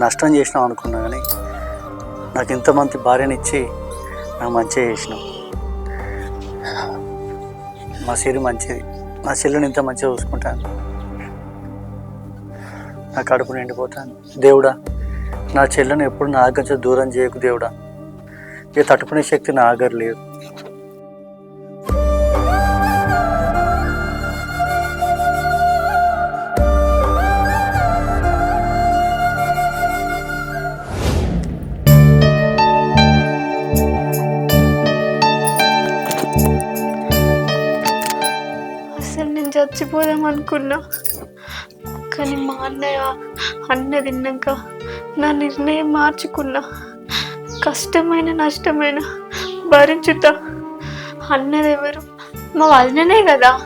నష్టం చేసినాం అనుకున్నా కానీ నాకు ఇంతమంది భార్యనిచ్చి నాకు మంచిగా చేసినాం మా సిరి మంచిది. నా చెల్లిని ఇంత మంచిగా చూసుకుంటాను. నా కడుపు నిండిపోతాను. దేవుడా నా చెల్లెని ఎప్పుడు నా దగ్గర దూరం చేయకు దేవుడా. ఇక తట్టుకునే శక్తి నా దగ్గర లేదు. చచ్చిపోదాం అనుకున్నా. కానీ మా అన్నయ్య అన్న తిన్నాక నా నిర్ణయం మార్చుకున్నా. కష్టమైన నష్టమైన భరించుతా. అన్నదెవరు మా వదిననే కదా.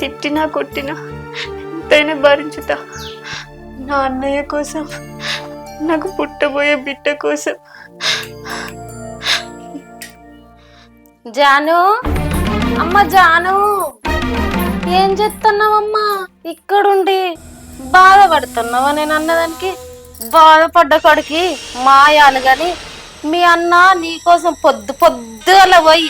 తిట్టినా కొట్టినా ఎంతైనా భరించుతా. నా అన్నయ్య కోసం నాకు పుట్టబోయే బిడ్డ కోసం. జాను? అమ్మ జాను! ఏం చేస్తున్నావమ్మా? ఇక్కడుండి. బాధపడుతున్నావా నేను అన్నదానికి? బాధపడ్డ కాడికి మాయాలు గాని మీ అన్న నీకోసం పొద్దు పొద్దుగల పోయి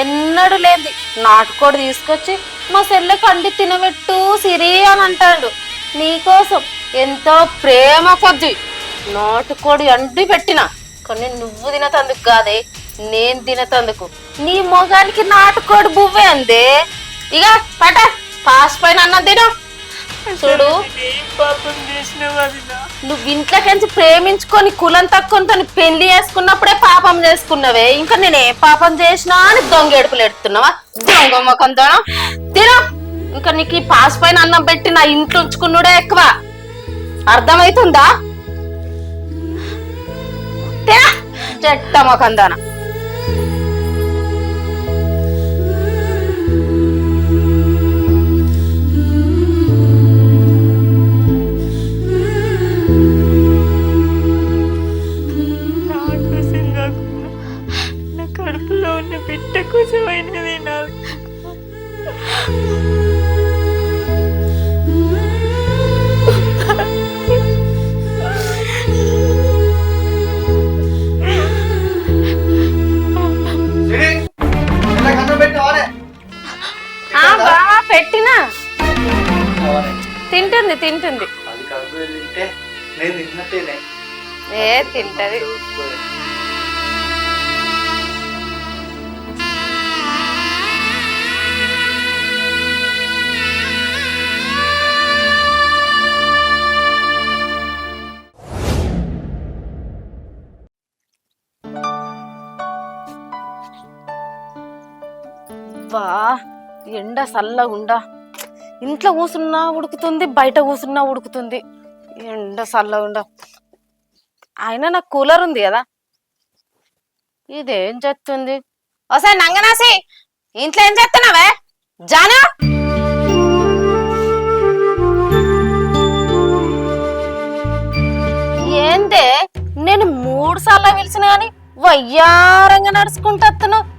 ఎన్నడు లేదు నాటుకోడి తీసుకొచ్చి మా సెల్లె కండి తినబెట్టు సిరి అని అంటాడు. నీకోసం ఎంతో ప్రేమ కొద్ది. నాటుకోడి అండి పెట్టిన కానీ నువ్వు తినతందుకు కాదే నేను తినతందుకు నీ మొగానికి నాటుకోడి బువ్వే అందే. ఇక పట. పాస్ పైన అన్నం తిను. చూడు. నువ్వు ఇంట్లోకించి ప్రేమించుకొని కులం తక్కువతో పెళ్ళి చేసుకున్నప్పుడే పాపం చేసుకున్నవే. ఇంకా నేను ఏ పాపం చేసినా అని దొంగ ఎడుపులు ఎడుతున్నావా? దొంగ మొకంతో తిను. ఇంకా నీకు ఈ పాస్ పైన అన్నం పెట్టి నా ఇంట్లో ఉంచుకున్నాడే ఎక్కువ. అర్థమైతుందా? తిన. చెట్ట మొకందానా తినాలి బా పెట్టినా? తింటుంది తింటుంది. అది కడుపు తింటే నేను తిన్నట్టేనే. ఏ తింటది. ఎండ చల్లగుండా ఇంట్లో కూసున్నా ఉడుకుతుంది బయట కూసున్నా ఉడుకుతుంది. ఎండ చల్లగుండా అయినా నాకు కూలర్ ఉంది కదా. ఇదేం చేస్తుంది? ఒకసారి నంగనాసి ఇంట్లో ఏం చేస్తున్నావే? జానా! ఏందే? నేను మూడు సార్లు పిలిచిన గాని వయ్యారంగా నడుచుకుంటూ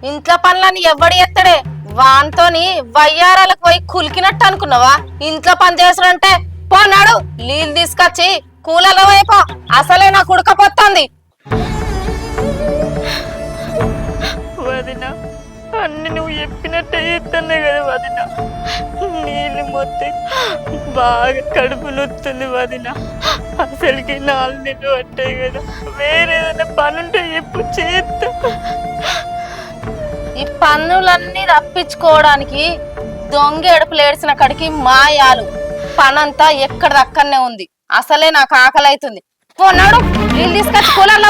ఇంట్లో పనులని ఎవడు ఎత్తడే వాన్తోని వయ్యారాలకు పోయి కులికినట్టు అనుకున్నావా? ఇంట్లో పని చేసుడంటే పోనాడు నీళ్ళు తీసుకొచ్చి కూలలో వైపో అసలే నాకు ఉడకపోతుంది వదిన అన్ని నువ్వు చెప్పినట్టే చేస్తున్నా కదా వదిన. నీళ్ళు మొత్తం బాగా కడుపు నొత్తుంది వదిన. అసలుకి నాలుగు నెలలు పట్టాయి కదా. వేరే ఏదైనా పని ఉంటే ఎప్పుడు చేస్తా ఈ పన్నులన్నీ రప్పించుకోవడానికి దొంగ ఎడుపులు కడికి మాయాలు. పనంతా ఎక్కడ దక్కనే ఉంది. అసలే నాకు ఆకలి అవుతుంది పోనాడు నీళ్ళు తీసుకొచ్చి కూలర్లో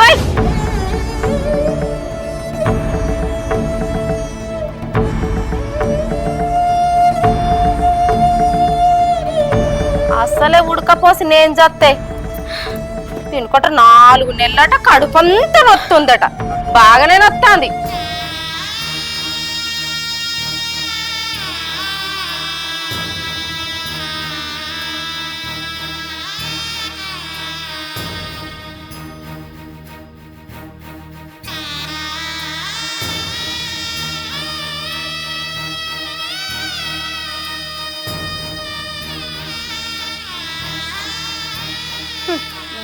అసలే ఉడకపోసి నేను చేస్తే తినుకోట నాలుగు నెలలట కడుపంతా నొత్తుందట. బాగానే నొత్తాంది.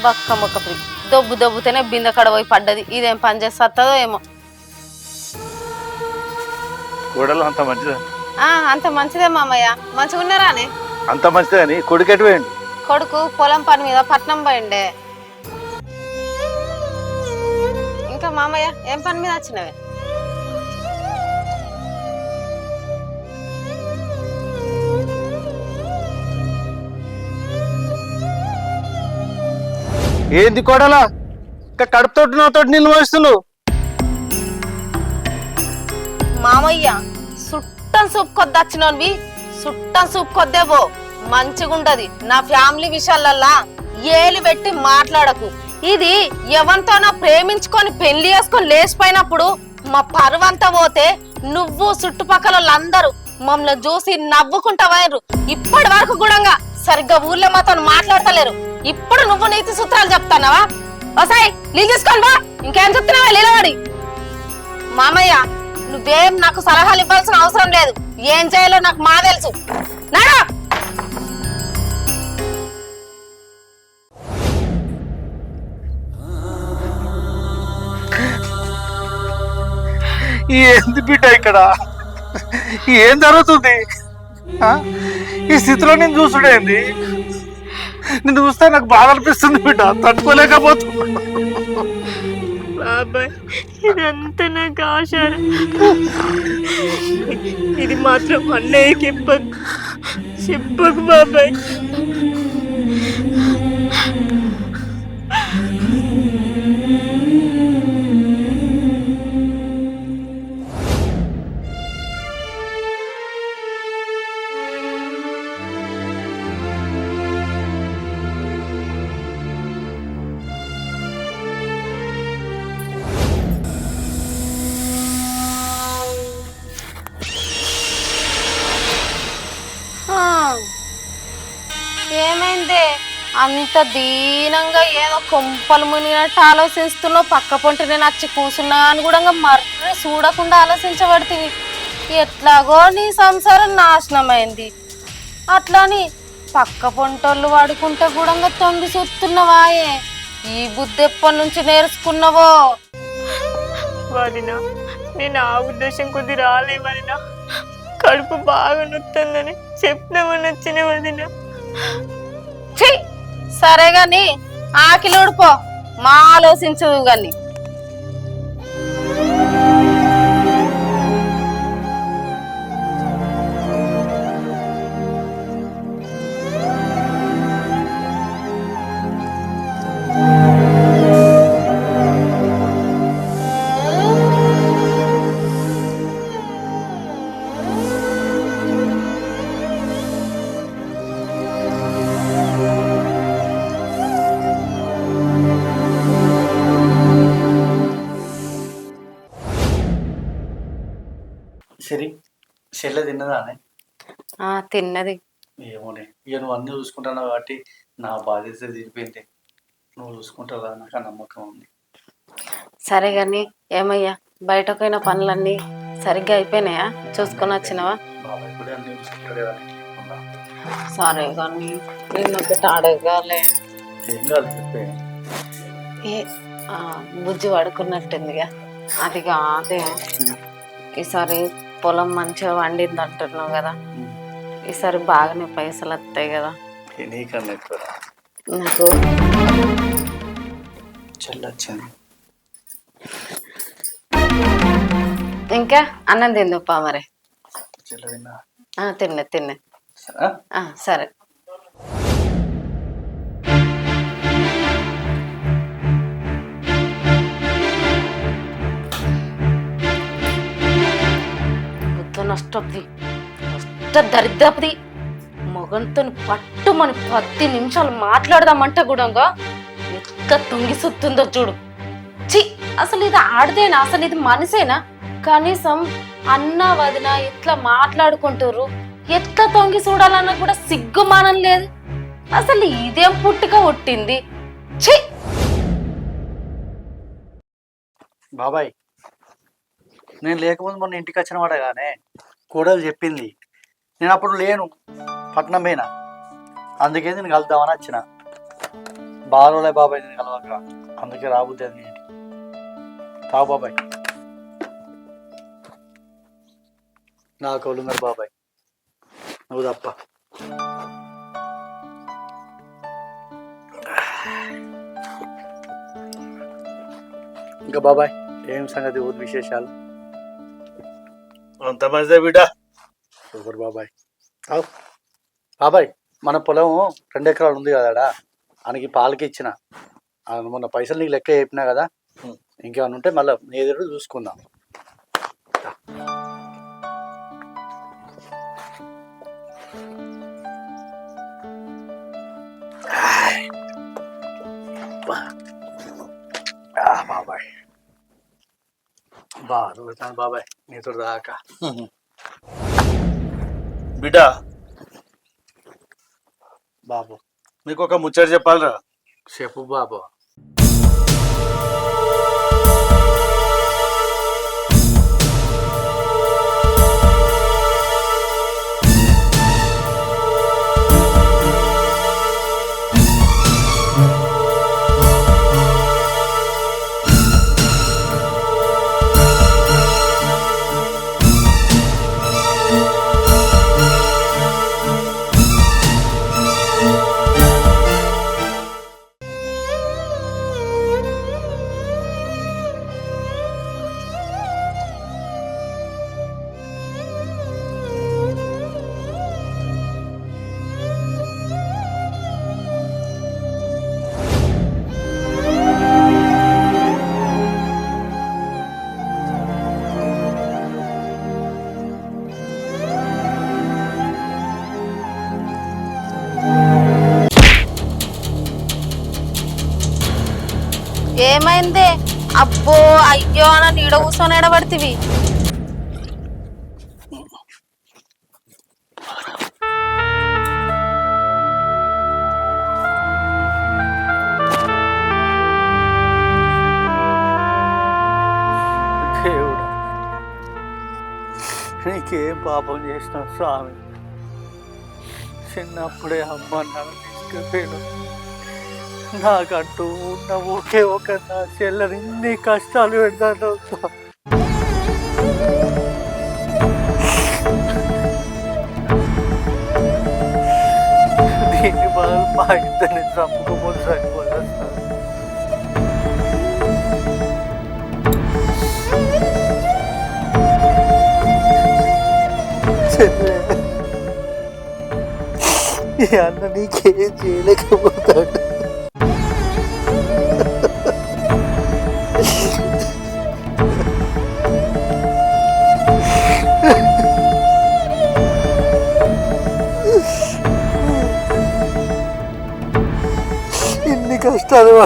బక్క మొక్క పిల్ల. దొబ్బు దొబ్బుతేనే బిందె కడ పోయి పడ్డది. ఇదేం పని చేస్తుందో ఏమో. కోడలు అంత మంచిదా? ఆ అంత మంచిదే మామయ్య. మంచిగా ఉన్నారానే అంత మంచిదే అని. కొడుకెటు పోయిండు? కొడుకు పొలం పని మీద పట్నం పోయిండే. ఇంకా మామయ్య ఏం పని మీద వచ్చినవే? ఏంది కొడలా? ఇంకా కడుపుతోటి నాతో నీళ్ళు పోస్తున్నావు మామయ్య సుట్టం సూప్ కొద్దచ్చినవి సుట్టం సూప్ కొద్దేవో మంచిగుంటది. నా ఫ్యామిలీ విషయాలల్లా ఏలి పెట్టి మాట్లాడకు. ఇది ఎవరితోనో ప్రేమించుకొని పెళ్ళి చేసుకొని లేచిపోయినప్పుడు మా పరువంతా పోతే నువ్వు చుట్టుపక్కల వాళ్ళందరూ మమ్మల్ని చూసి నవ్వుకుంటావారు ఇప్పటి వరకు కూడా సరిగ్గా ఊర్లో మాతో మాట్లాడతలేరు. ఇప్పుడు నువ్వు నీతి సూత్రాలు చెప్తానవా? వసాయ్ నీళ్ళు తీసుకొని బా ఇంకేం చెప్తున్నావా నిలబడి మామయ్య నువ్వేం నాకు సలహాలు ఇవ్వాల్సిన అవసరం లేదు. ఏం చేయాలో నాకు మా తెలుసు. నాడా! ఏంది బిడ్డ ఇక్కడ? ఏం జరుగుతుంది? ఈ స్థితిలో నేను చూసుడేంది? నిన్ను చూస్తే నాకు బాధ అనిపిస్తుంది బిడ్డ. తట్టుకోలేకపోతున్నా బాబాయ్ ఇదంతా నాకు ఆశారం ఇది మాత్రం అన్నయ్యకి చెప్పకు చెప్పకు బాబాయ్. దీనంగా ఏదో కొంపలు మునిగినట్టు ఆలోచిస్తున్నావు పక్క పొంటి నేను వచ్చి కూర్చున్నా అని కూడా మర్రి చూడకుండా ఆలోచించబడుతుంది. ఎట్లాగో నీ సంసారం నాశనమైంది. అట్లాని పక్క పొంటోళ్ళు వాడుకుంటే కూడా తొంగి చూస్తున్నావాయే ఈ బుద్ధి ఎప్పటి నుంచి నేర్చుకున్నావో? వదిన నేను ఆ ఉద్దేశం కొద్ది రాలే వదిన. కడుపు బాగా నొత్తుందని చెప్తామని వచ్చిన వదిన. ఛీ! సరే గాని ఆకిలి ఊడిపో మా ఆలోచించు గాని. తిన్నది. ఏమోనే ఇక నువ్వు అన్నీ చూసుకుంటున్నావు కాబట్టి నా బాధ్యత తీరిపోయింది. నువ్వు చూసుకుంటావా? నాకు ఆ నమ్మకం ఉంది. సరే గాని ఏమయ్యా? బయటకైన పనులన్నీ సరిగ్గా అయిపోయినాయా? చూసుకొని వచ్చినవా? బాబాయ్ కూడా అన్నీ చూసుకుంటాడు కదా ఉన్నా. సరే కానీ నేను ఒకటి అడగాలే. ఏం కాదు చెప్పే. ఏ ఆ, బుజ్జి పడుకున్నట్టుందిగా. అది. కాదే ఈసారి పొలం మంచిగా వండింది అంటున్నావు కదా ఈసారి బాగానే పైసలు వస్తాయి కదా. నీకన్నా ఎక్కువ నాకు. ఇంకా అన్నం తిందుపా మరి? తిన్నా. తిన్న సరే. ఆ, ఎంత దరిద్రపది మొగంతో పట్టు మన పది నిమిషాలు మాట్లాడదామంటే కూడా ఎంత తొంగి సుత్తుందో చూడు. చి అసలు ఇది ఆడదేనా? అసలు ఇది మనసేనా కనీసం అన్న వదిన ఇట్లా మాట్లాడుకుంటారు ఎట్లా తొంగి చూడాలన్నా కూడా సిగ్గుమానం లేదు. అసలు ఇదేం పుట్టుక పుట్టింది? ఛీ! బాబాయ్ నేను లేకముందు మొన్న ఇంటికి వచ్చిన వాడగానే కూడలు చెప్పింది నేను అప్పుడు లేను. పట్నం పోయినా అందుకే నేను కలుద్దామని వచ్చిన. బాలోలే బాబాయ్ నేను కలవక. అందుకే రాబుద్ది అది ఏంటి తావు బాబాయ్. నా కౌలుంగర్ బాబాయ్. నువ్వు తప్ప. ఇంకా బాబాయ్ ఏం సంగతి ఊరు విశేషాలు? అంత మంచిదే బిడ్డ. సూపర్ బాబాయ్. అవు బాబాయ్ మన పొలం రెండు ఎకరాలు ఉంది కదాడా ఆయనకి పాలకి ఇచ్చిన. మొన్న పైసలు నీకు లెక్క చెప్పినా కదా. ఇంకేమైనా ఉంటే మళ్ళీ నీ ఎదురు చూసుకుందాం. బాబాయ్. బాగా బాబాయ్? నీతో దాకా. బిడ్డ. బాబు మీకు ఒక ముచ్చట చెప్పాలిరా. చెప్పు బాబు. అబ్బో అయ్యో అని నీడ కూర్చొని ఎడబడితివి. దేవుడా నీకేం పాపం చేసిన స్వామి? చిన్నప్పుడే అమ్మ నన్ను తీసుకుపోయాను నాకంటూ ఉన్న ఒకే ఒక నా చెల్లెని ఇన్ని కష్టాలు పెడతాను. దీన్ని బదులు మా ఇద్దరిని చంపుకోమని సరిపోలేదు చెల్లె ఈ అన్న నీకేం చేయలేకపోతాడు.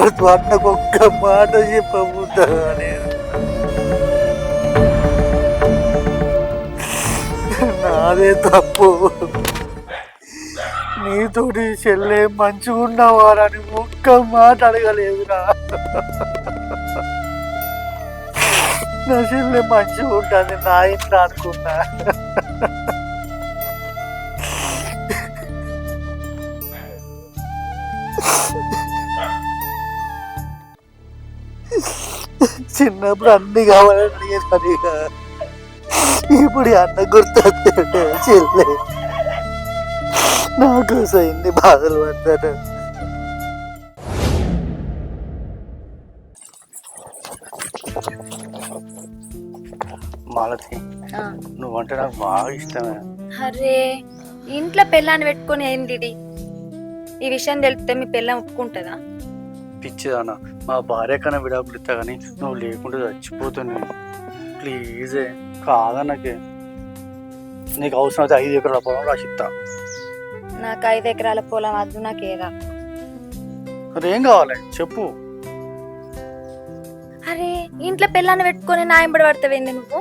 కష్టాలు అన్నకు ఒక్క మాట చెప్పబోతా నేను నాదే తప్పు. నీతోటి చెల్లె మంచిగున్నవారని ఒక్క మాట అడగలేదురా. నా చెల్లె మంచిగా ఉంటుంది నా ఇంట్లో అనుకున్నా. చిన్నప్పుడు అన్ని కావాలని అడిగేది ఇక ఇప్పుడు అన్న గుర్తొస్తుంటే చెల్లె. నాకోసం ఎన్ని బాధలు పడ్డాను మాలతి నువ్వంటే నాకు బాగా ఇష్టమే. అరే ఇంట్లో పెళ్ళాన్ని పెట్టుకొని ఏంది? ఈ విషయం తెలిస్తే మీ పెళ్ళం ఒప్పుకుంటుందా? పిచ్చిదానా. మా భార్య కన్నా విడాకులు ఇస్తా కానీ నువ్వు లేకుండా చచ్చిపోతుంది ప్లీజే కాదన్నకే. నీకు అవసరం అయితే ఐదు ఎకరాల పొలం రాసిస్తా. నాకు ఐదు ఎకరాల పొలం వద్దు నాకు ఏం కావాలి? చెప్పు. అరే ఇంట్లో పెళ్ళాన్ని పెట్టుకొని నా ఎంబడి పడతావేంది నువ్వు?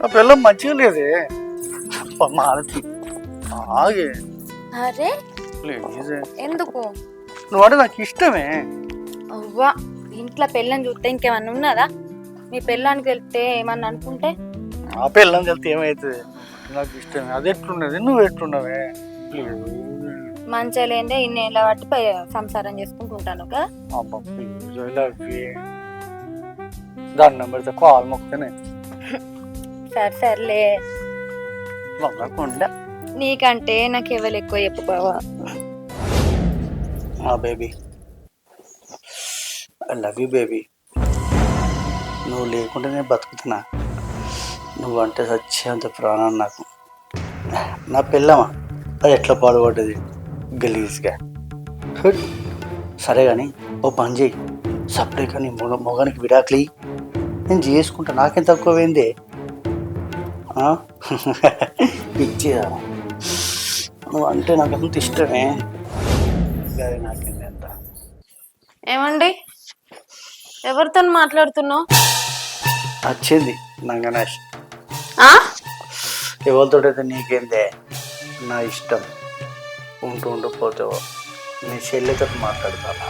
నా పిల్లం మంచిగా లేదే. మాలతి ఆగే. అరే ప్లీజే ఎందుకు? నువ్వంటే నాకు ఇష్టమే. అవ్వా. ఇంట్లో పెళ్ళని చూస్తే ఇంకేమన్నా ఉన్నదా? మీ పెళ్ళానికి వెళ్తే ఏమన్నా అనుకుంటే? ఆ పిల్లని తెలితే ఏమవుతుంది నాకు ఇష్టమే. అది ఎట్లున్నది? నువ్వు ఎట్లున్నవే? మంచిగా లేదే ఇన్నేళ్ళ బట్టి పై- సంసారం చేసుకుంటుంటాను దండం పెడితే కాల్ మొక్కనే సరే సర్లే. నీకంటే నాకు ఎవరు ఎక్కువ చెప్పుకోవా మా baby I love you baby నువ్వు లేకుంటే నేను బతుకుతున్నా. నువ్వు అంటే సత్యంత ప్రాణం నాకు. నా పిల్లమా అది ఎట్లా పాడుపడ్డది? గలీజ్గా. సరే కానీ ఓ పని చేయి. సప్లై కానీ మొగ మొగానికి విడాకులు నేను చేసుకుంటా నాకేం తక్కువైంది? ఇచ్చేదా నువ్వు అంటే నాకు అంత ఇష్టమే? సరే, నాకేంది ఏమండి? ఎవరితో మాట్లాడుతున్నావు? వచ్చింది నా గణేష్ ఆ? ఎవరితోటైతే నీకేందే? నా ఇష్టం. ఉంటూ ఉంటూ పోతావో. నీ చెల్లితో మాట్లాడతానా?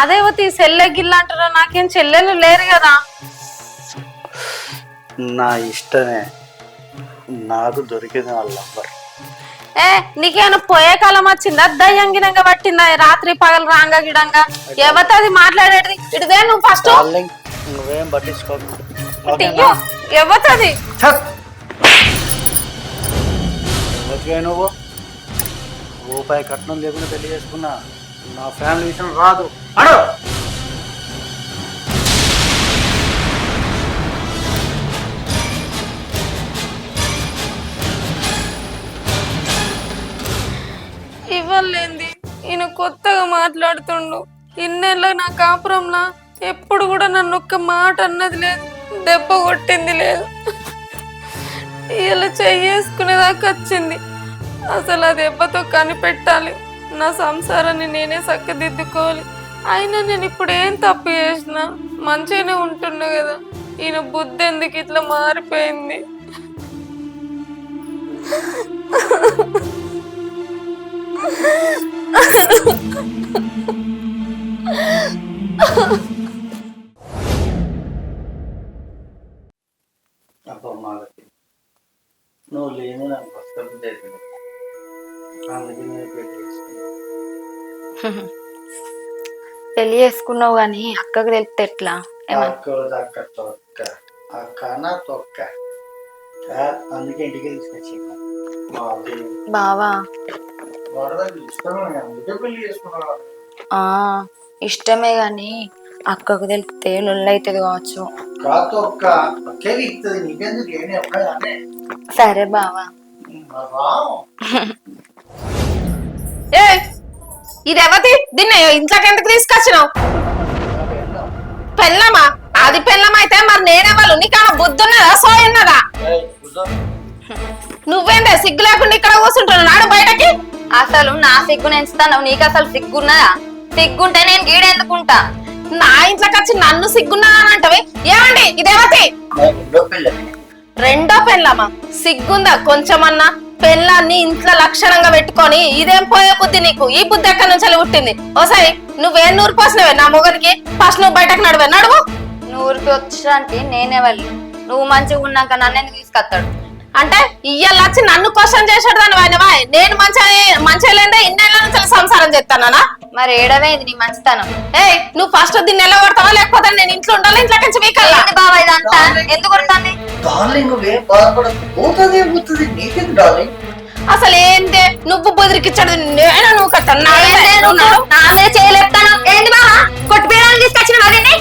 అదేవతి సెల్లె గిల్ల అంటారా నాకేం చెల్లెలు లేరు కదా. నా ఇష్టమే. నాకు దొరికింది వాళ్ళ నంబర్ ఏ నీకేమైనా పోయే కాలం వచ్చిందా? దయ్యంగినంగా పట్టిందా? రాత్రి పగలు రాంగా గిడంగా? ఎవరితో అది మాట్లాడేది? ఇటుదే నువ్వు ఫస్ట్ డార్లింగ్ నువ్వేం పట్టించుకోకు. ఓకేనా? ఎవరిది ఛత్! ఎవరికే నువ్వు? రూపాయి కట్నం లేకుండా పెళ్ళి చేసుకున్నా. నా ఫ్యామిలీ విషయం రాదు. అడు! కొత్తగా మాట్లాడుతుండు. ఇన్నేళ్ళ నా కాపురంలా ఎప్పుడు కూడా నన్ను ఒక్క మాట అన్నది లేదు. దెబ్బ కొట్టింది లేదు. ఇలా చెయ్యేసుకునేదాకా వచ్చింది. అసలు ఆ దెబ్బతో కనిపెట్టాలి. నా సంసారాన్ని నేనే చక్కదిద్దుకోవాలి అయినా నేను ఇప్పుడు ఏం తప్పు చేసినా మంచిగానే ఉంటున్నా కదా. ఈయన బుద్ధి ఎందుకు ఇట్లా మారిపోయింది? Ha నువ్వు లేని నాకు బతకబుద్ధి అవుతుంది అందుకే నేను పెళ్ళి చేసుకున్నా. పెళ్ళి చేసుకున్నావు కానీ అక్కకు తెలిస్తే ఎట్లా? అందుకే ఇంటికి అబ్బాయి బావా? ఇష్టమే గాని అక్కకు తెలిస్తే లొల్లైతుంది కావచ్చు. సరే బావా. ఏ ఇది ఎవతి దీన్ని ఇంట్లోకి ఎందుకు తీసుకొచ్చినావు? పెళ్ళమా? అది అయితే మరి నేనెవరు నీకన్నా బుద్ధి ఉన్నదా సో ఉన్నదా నువ్వేందే సిగ్గు లేకుండా ఇక్కడ కూర్చుంటున్నావు? నాడు బయటకి. అసలు నా సిగ్గు ఎంచుతాను నీకు అసలు సిగ్గున్నదా? సిగ్గుంటే నేను గీడెందుకుంటా? నా ఇంట్లోకి వచ్చి నన్ను సిగ్గున్నదా అని అంటవి ఏమండి ఇదేవతి రెండో పెళ్ళి? రెండో పెళ్ళమా? సిగ్గుందా కొంచెమన్నా? పెళ్ళాన్ని ఇంట్లో లక్షణంగా పెట్టుకొని ఇదేం పోయే బుద్ధి నీకు? ఈ బుద్ధి ఎక్కడి నుంచి పుట్టింది? ఓసారి నువ్వేం నూరు పోసినవే నా మొగనికి? ఫస్ట్ నువ్వు బయటకు నడువే నడువు. నువ్వు ఊరికి వచ్చడానికి నేనే వెళ్ళి నువ్వు మంచిగా ఉన్నాక నన్ను ఎందుకు తీసుకొస్తాడు? అంటే ఇయ్యాల వచ్చి నన్ను క్వశ్చన్ చేసాడు దాని వాయినవా నేను మంచిగా మంచిగా లేదా ఇన్నేళ్ళ నుంచి సంసారం చేస్తానా మరి ఏడవేది నీ మంచితనం? ఏయ్ నువ్వు ఫస్ట్ దీన్ని ఎలా కొడతావా లేకపోతే నేను ఇంట్లో ఉండాలి? ఇంట్లో నుంచి వీకల్లా ఏంది బావా ఇదంతా? ఎందుకు కొడుతుంది? డార్లింగ్ నువ్వేం బాధపడదు పోతుంది పోతుంది. నీకెందుకు డార్లింగ్ అసలు ఏందే? నువ్వు బుదిరికిచ్చాడు నేను నువ్వు కట్టాను నా మీద చేయలేపుతాను. ఏంది బావా? కొట్టిపీయడానికి తీసుకొచ్చిన మరిన్ని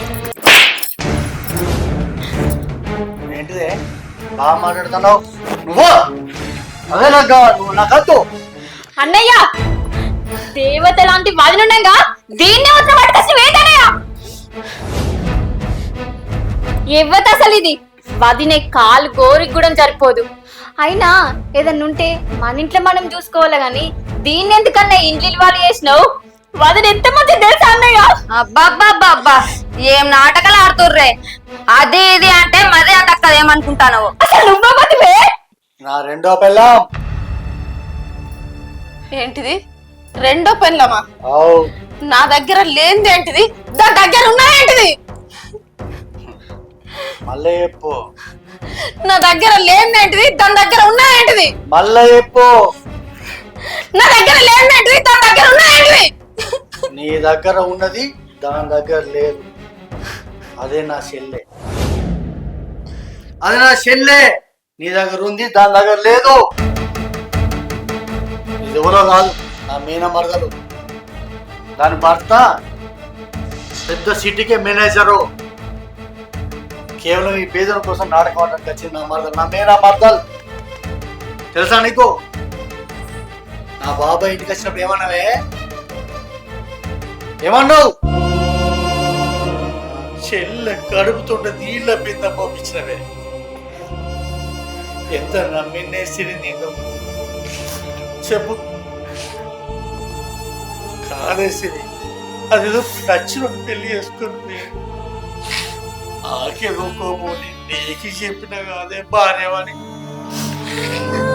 బాగా మాట్లాడుతున్నావు. నువ్వు? అదే నాకు కావాలి నువ్వు నాకద్దు అన్నయ్య దేవత లాంటి వదినుండగా దీన్ని వదిన పట్టుకొచ్చి వేదనయ్య ఇవ్వత అసలు ఇది? వదినే కాలు గోరికి కూడా సరిపోదు. అయినా ఏదన్నా ఉంటే మన ఇంట్లో మనం చూసుకోవాలి కానీ దీన్ని ఎందుకన్నా ఇంట్లో వాళ్ళు చేసినావు? వదిన ఎంత మంచి తెలుసా అన్నయ్య? అబ్బబ్బబ్బబ్బా ఏం నాటకాలు ఆడుతుర్రే? అది ఇది అంటే మరీ అంత ఏమనుకుంటాను. అసలు నువ్వే నా రెండో పెళ్ళం. ఏంటిది? రెండో పెళ్ళమా? అవు. నా దగ్గర లేనిది ఏంటిది? దాని దగ్గర ఉన్నాయేంటిది మళ్ళీ చెప్పు. నా దగ్గర లేనిది ఏంటిది? దాని దగ్గర ఉన్నాయేంటిది మళ్ళీ చెప్పు. నా దగ్గర లేనట్టు తన దగ్గర ఉన్నాయండి నీ దగ్గర ఉన్నది దాని దగ్గర లేదు. అదే నా చెల్లె. అదే నా చెల్లె. నీ దగ్గర ఉంది దాని దగ్గర లేదు. ఇది ఎవరో కాదు నా మీన మరదలు దాని భర్త పెద్ద సిటీకే మేనేజరు. కేవలం ఈ పేదల కోసం నాటకం ఆడడానికి వచ్చింది నా మరదలు నా మేనా మరదలు తెలుసా నీకు? నా బాబాయ్ ఇంటికి వచ్చినప్పుడు ఏమన్నావే ఏమన్నావు? చెల్ల కడుపుతుండ నీళ్ళ బింద పంపించినవే. ఎంత నమ్మినేసిరి నిన్ను చెప్పు. కాదేసిరి అదేదో నచ్చిన పెళ్ళి చేసుకుంది ఆకేదో కోపోని నీకు చెప్పిన కాదే భార్యవని.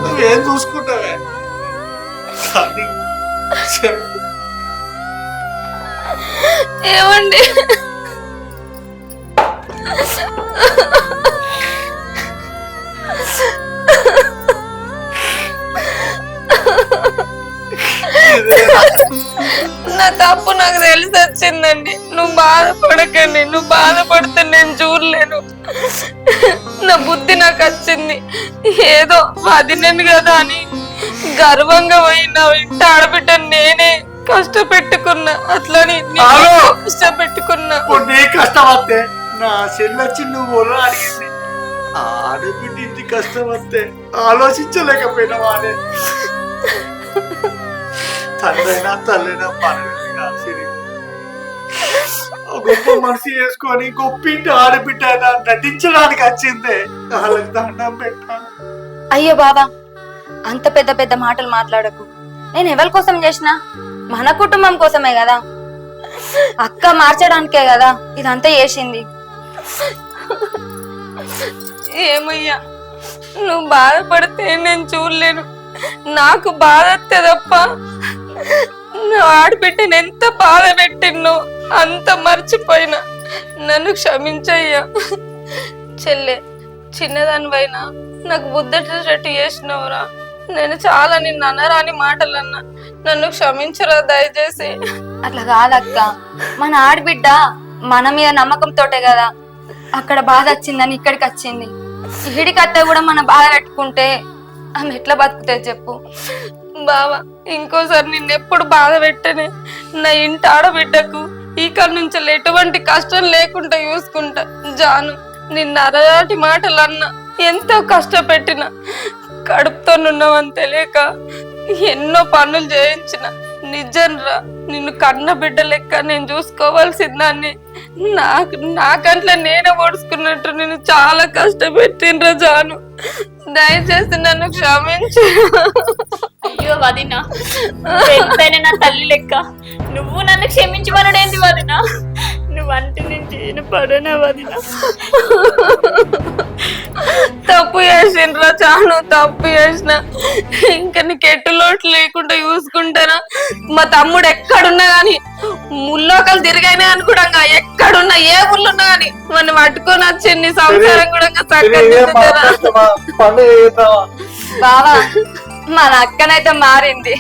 నువ్వేం చూసుకుంటావే? కానీ చెప్పు. ఏమండి? నా తప్పు నాకు తెలిసి వచ్చిందండి. నువ్వు బాధపడకండి. నువ్వు బాధపడితే నేను చూడలేను. నా బుద్ధి నాకు వచ్చింది. ఏదో వదిలేను కదా అని గర్వంగా పోయినా ఇంత ఆడబిడ్డ నేనే. కష్టపెట్టుకున్నా అట్లని! కష్టపెట్టుకున్నా ఇప్పుడు నీ కష్టం వస్తే నా చెల్లొచ్చి నువ్వు అడిగింది. ఆడబిడ్డ ఇంటి కష్టం వస్తే ఆలోచించలేకపోయినా వాడే. తల్లైనా సిరి ఆ గొప్ప మనిషి చేసుకొని గొప్పింటి ఆడబిడ్డ అయినా నటించడానికి వచ్చిందే. వాళ్ళకి దండం పెట్టాను అయ్యో బాబా అంత పెద్ద పెద్ద మాటలు మాట్లాడకు. నేను ఎవరి కోసం చేసిన? మన కుటుంబం కోసమే కదా? అక్క మార్చడానికే కదా ఇదంతా చేసింది? ఏమయ్యా నువ్వు బాధపడితే నేను చూడలేను. నాకు బాధ తప్ప నువ్వు ఆడబిడ్డను ఎంత బాధ పెట్టినో అంత మర్చిపోయినా. నన్ను క్షమించయ్యా. చెల్లె చిన్నదానిపైన నాకు బుద్ధటట్టు చేసినవురా. నేను చాలా నిన్ను అనరాని మాటలు అన్నా నన్ను క్షమించరా దయచేసి. అట్లా కాదక్క. మన ఆడబిడ్డ మన మీద నమ్మకంతోటే కదా. అక్కడ బాధ వచ్చిందని ఇక్కడికి వచ్చింది. ఇడికి అత్త కూడా మన బాధ పెట్టుకుంటే ఆమె ఎట్లా బతుకుతుంది చెప్పు. బావా ఇంకోసారి నిన్నెప్పుడు బాధ పెట్టనే. నా ఇంటి ఆడబిడ్డకు ఇక నుంచి ఎటువంటి కష్టం లేకుండా చూసుకుంటా. జాను నిన్న అరదాటి మాటలు అన్నా ఎంతో కష్టపెట్టిన. కడుపుతోనున్నావని తెలియక ఎన్నో పనులు చేయించిన. నిజంరా నిన్ను కన్న బిడ్డ లెక్క నేను చూసుకోవాల్సిందాన్ని నాకు నాకంట్లో నేనే ఓడుచుకున్నట్టు నేను చాలా కష్టపెట్టినరా జాను. దయచేసి నన్ను క్షమించు. అయ్యో వదిన నా తల్లి లెక్క. నువ్వు నన్ను క్షమించమనడేంది వదిన? నేను చేయను పడనా వదిన. తప్పు చేసిండ్రా చాను తప్పు చేసిన. ఇంకా నీకు ఎట్టు లోటు లేకుండా చూసుకుంటానా? మా తమ్ముడు ఎక్కడున్నా గాని ముల్లోకలు తిరిగానే అనుకోవడంగా ఎక్కడున్నా ఏ ఊళ్ళున్నా గాని మనం పట్టుకొని వచ్చి నీ సంసారం కూడా బావా మన అక్కనైతే మారింది.